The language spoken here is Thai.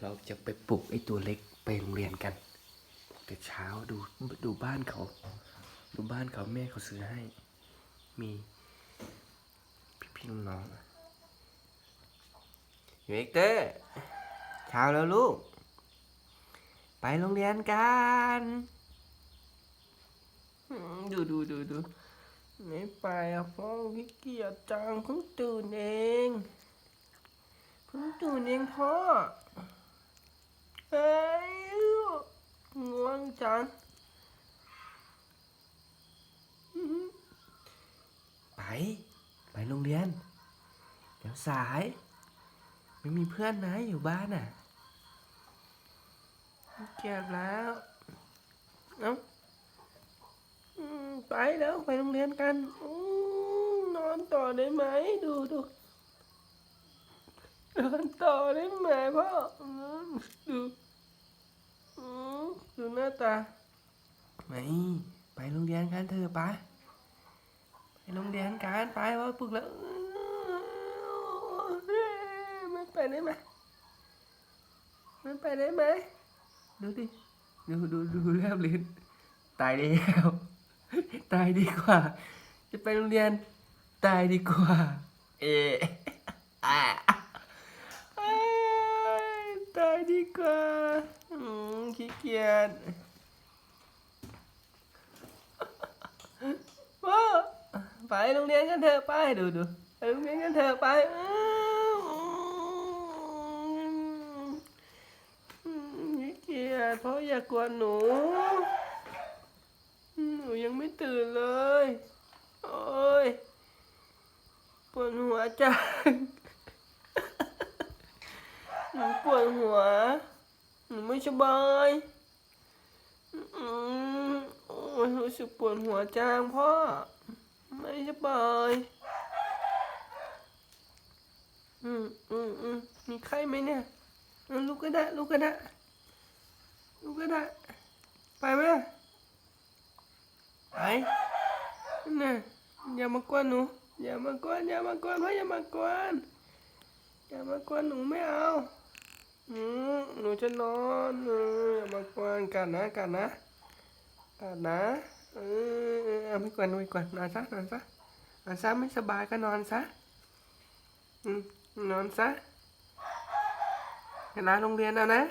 เราจะไปปลุกไอ้ตัวเล็กไปโรงเรียนกันแต่เช้าดูดูบ้านเขา ดูบ้านเขาแม่เขาซื้อให้ มีพี่พี่ๆน้องๆเวกเตอร์เช้าแล้วลูก ไปโรงเรียนกันดูดูดูดูไม่ไปอะพ่อพี่เกียจจังเพิ่งตื่นเองเพิ่งตื่นเองพ่อเอ้ย ง่วงจังอื้อหือไป ไปโรงเรียน เดี๋ยวสาย ไม่มีเพื่อนนะอยู่บ้านอะเก็บแล้วเอ้าอืมไปแล้วไปโรงเรียนกันอืมนอนต่อได้ไหมดูดูนอนต่อได้ไหมพ่ออืมดูอืม ดูหน้าตาไม่ไปโรงเรียนกันเถอะปะไปโรงเรียนกันไปว่าปลุกแล้วไม่ไปได้ไหมไม่ไปได้ไหมดูดิดูดูดูแลบลิ้นตายแล้วตายดีกว่า จะไปโรงเรียน ตายดีกว่า เออะ ตายดีกว่าอืมขี้เกียจพ่อไปโรงเรียนกันเถอะไปดูดูไปโรงเรียนกันเถอะไปอืมขี้เกียจเพราะอยากกวหนู หนูยังไม่ตื่นเลย โอ้ยปวดหัวจัง หนูปวดหัว หนูไม่สบายอืมโอ้ยรู้สึกปวดหัวจังพ่อ ไม่สบายอืมอืมอืมมีไข้ไหมเนี่ยลุกก็ได้ลุกก็ได้ลุกก็ได้ ไปไหมไปนี่ะอย่ามากวนหนู อย่ามากวนอย่ามากวนพ่ออย่ามากวนอย่ามากวนหนูไม่เอา อืมหนูจะนอนเอออย่ามากวนกันนะกันนะกันนะเออเออเอาไม่กวนไม่กวนนอนซะนอนซะนอนซะไม่สบายก็นอนซะอืมนอนซะเวลาโรงเรียนเอานะ